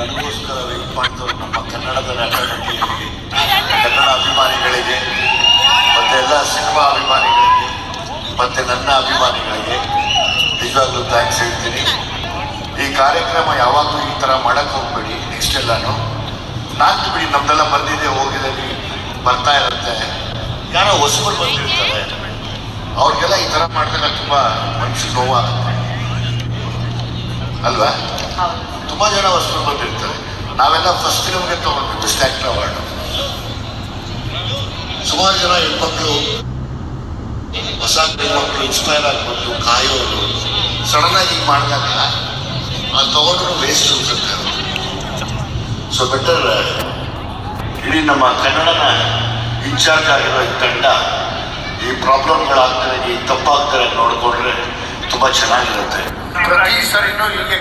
ನನಗೋಸ್ಕರ ವೆಯ್ಟ್ ಮಾಡಿದ್ರು ನಮ್ಮ ಕನ್ನಡದ ನಟನಟಿಯರಿಗೆ ಕನ್ನಡ ಅಭಿಮಾನಿಗಳಿಗೆ, ಮತ್ತೆ ಎಲ್ಲ ಸಿನಿಮಾ ಅಭಿಮಾನಿಗಳಿಗೆ, ಮತ್ತೆ ನನ್ನ ಅಭಿಮಾನಿಗಳಿಗೆ ನಿಜವಾಗ್ಲೂ ಥ್ಯಾಂಕ್ಸ್ ಹೇಳ್ತೀನಿ. ಈ ಕಾರ್ಯಕ್ರಮ ಯಾವಾಗಲೂ ಈ ಥರ ಮಾಡಕ್ಕೆ ಹೋಗ್ಬೇಡಿ ನೆಕ್ಸ್ಟ್ ಎಲ್ಲಾನು. ನಾಲ್ಕು ಬಿಡಿ, ನಮ್ದೆಲ್ಲ ಬಂದಿದೆ, ಹೋಗಿದೆ ಬರ್ತಾ ಇರುತ್ತೆ. ಯಾರೋ ಹೊಸಬರು ಬಂದಿರ್ತಾರೆ. ಅವ್ರಿಗೆಲ್ಲ ಈ ಥರ ಮಾಡಿದಾಗ ತುಂಬ ಮನಸ್ಸು ನೋವಾಗುತ್ತೆ. ಅಲ್ವಾ? ತುಂಬಾ ಜನ ವಸ್ತು ಬಂದಿರ್ತಾರೆ. ನಾವೆಲ್ಲ ಫಸ್ಟ್ ಫಿಲ್ಮ್ಗೆ ತಗೊಂಡ್ಬಿಟ್ಟು ಸ್ಟ್ಯಾಕ್ಟ್ ಅವಾರ್ಡ್ ಸುಮಾರು ಜನ ಹೆಣ್ಮಕ್ಳು, ಹೊಸ ಹೆಣ್ಮಕ್ಳು ಇನ್ಸ್ಪೈರ್ ಆಗ್ಬಿಟ್ಟು ಕಾಯೋರು ಸಡನ್ ಆಗಿ ಈಗ ಮಾಡಿದಾಗ ಅದು ತಗೊಂಡ್ರು ವೇಸ್ಟ್ ಅನ್ಸುತ್ತೆ ಸೊ ಬೆಟರ್ ಇಡೀ ನಮ್ಮ ಕನ್ನಡನ ಇನ್ಚಾರ್ಜ್ ಆಗಿರೋ ಈ ತಂಡ ಈ ಪ್ರಾಬ್ಲಮ್ಗಳಾಗ್ತಾರೆ, ಈ ತಪ್ಪಾಗ್ತಾರೆ ನೋಡಿಕೊಂಡ್ರೆ ತುಂಬಾ ಚೆನ್ನಾಗಿರುತ್ತೆ. ಪ್ರತಿ ಸರಿನೂ ಹೀಗೆ